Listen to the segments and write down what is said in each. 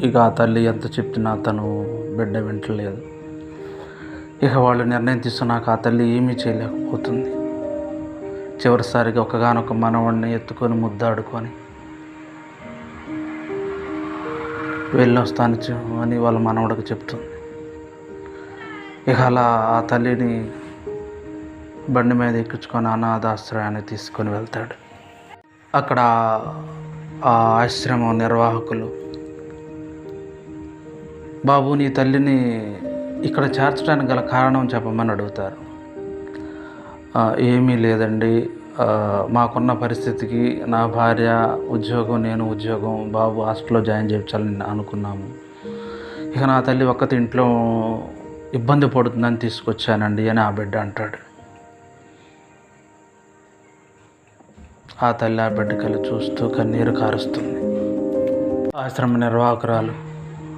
ఇక ఆ తల్లి ఎంత చెప్పినా తను బిడ్డ వింటలేదు. ఇక వాళ్ళు నిర్ణయం తీసుకున్నాక ఆ తల్లి ఏమీ చేయలేకపోతుంది. చివరిసారిగా ఒకగానొక మనవాడిని ఎత్తుకొని ముద్దాడుకొని వెళ్ళొస్తాను అని వాళ్ళ మనవడికి చెప్తుంది. ఇక అలా ఆ తల్లిని బండి మీద ఎక్కించుకొని అనాథాశ్రయాన్ని తీసుకొని వెళ్తాడు. అక్కడ ఆ ఆశ్రమం నిర్వాహకులు బాబు నీ తల్లిని ఇక్కడ చేర్చడానికి గల కారణం చెప్పమని అడుగుతారు. ఏమీ లేదండి. మాకున్న పరిస్థితికి నా భార్య ఉద్యోగం నేను ఉద్యోగం బాబు హాస్టల్లో జాయిన్ చేయించాలని అనుకున్నాము. ఇక నా తల్లి ఒక్కతి ఇంట్లో ఇబ్బంది పడుతుందని తీసుకొచ్చానండి అని ఆ బిడ్డ అంటాడు. ఆ తల్లి ఆ బిడ్డకల్లి చూస్తూ కన్నీరు కారుస్తుంది. ఆశ్రమ నిర్వాహకురాలు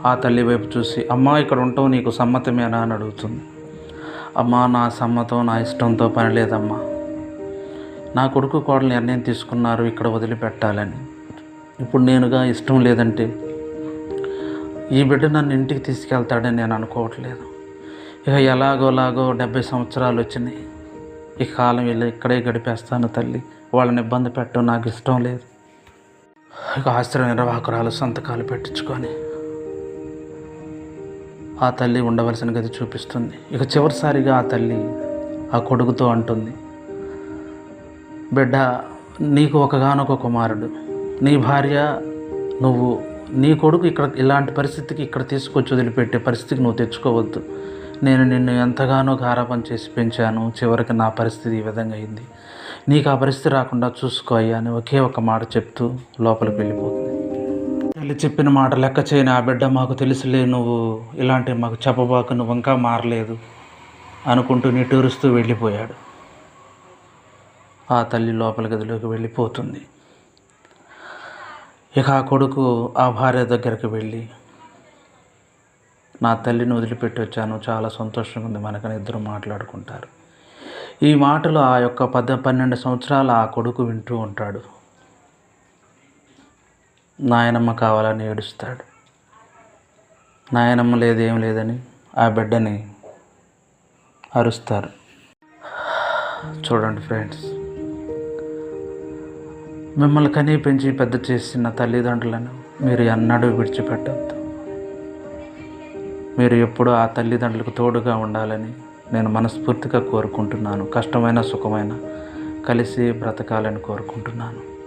ఆ తల్లి వైపు చూసి అమ్మా ఇక్కడ ఉంటావు నీకు సమ్మతమేనా అని అడుగుతుంది. అమ్మా నా సమ్మతం నా ఇష్టంతో పని లేదమ్మా. నా కొడుకు కోడలు నిర్ణయం తీసుకున్నారు ఇక్కడ వదిలిపెట్టాలని. ఇప్పుడు నేనుగా ఇష్టం లేదంటే ఈ బిడ్డ నన్ను ఇంటికి తీసుకెళ్తాడని నేను అనుకోవట్లేదు. ఇక ఎలాగోలాగో డెబ్బై సంవత్సరాలు వచ్చినాయి. ఈ కాలం వెళ్ళి ఇక్కడే గడిపేస్తాను తల్లి. వాళ్ళని ఇబ్బంది పెట్టడం నాకు ఇష్టం లేదు. ఇక ఆశ్రయ నిర్వాహకురాలు సంతకాలు పెట్టించుకొని ఆ తల్లి ఉండవలసిన గది చూపిస్తుంది. ఇక చివరిసారిగా ఆ తల్లి ఆ కొడుకుతో అంటుంది బిడ్డ నీకు ఒకగానొక కుమారుడు. నీ భార్య నువ్వు నీ కొడుకు ఇక్కడ ఇలాంటి పరిస్థితికి ఇక్కడ తీసుకొచ్చి వదిలిపెట్టే పరిస్థితికి నువ్వు తెచ్చుకోవద్దు. నేను నిన్ను ఎంతగానో గారాపం చేసి పెంచాను. చివరికి నా పరిస్థితి ఈ విధంగా అయింది. నీకు ఆ పరిస్థితి రాకుండా చూసుకో అయ్యా అని ఒకే ఒక మాట చెప్తూ లోపలికి వెళ్ళిపోతుంది. తల్లి చెప్పిన మాట లెక్క చేయని ఆ బిడ్డ మాకు తెలుసులే నువ్వు ఇలాంటివి మాకు చెప్పబాకు నువ్వు ఇంకా మారలేదు అనుకుంటూ నిటూరుస్తూ వెళ్ళిపోయాడు. ఆ తల్లి లోపల గదిలోకి వెళ్ళిపోతుంది. ఇక ఆ కొడుకు ఆ భార్య దగ్గరికి వెళ్ళి నా తల్లిని వదిలిపెట్టి వచ్చాను చాలా సంతోషంగా ఉంది మనకని ఇద్దరు మాట్లాడుకుంటారు. ఈ మాటలు ఆ యొక్క పద పన్నెండు సంవత్సరాలు ఆ కొడుకు వింటూ ఉంటాడు. నాయనమ్మ కావాలని ఏడుస్తాడు. నాయనమ్మ లేదేం లేదని ఆ బిడ్డని అరుస్తారు. చూడండి ఫ్రెండ్స్ మిమ్మల్ని కనీ పెంచి పెద్ద చేసిన తల్లిదండ్రులను మీరు ఎన్నడూ విడిచిపెట్టద్దు. మీరు ఎప్పుడూ ఆ తల్లిదండ్రులకు తోడుగా ఉండాలని నేను మనస్ఫూర్తిగా కోరుకుంటున్నాను. కష్టమైన సుఖమైన కలిసి బ్రతకాలని కోరుకుంటున్నాను.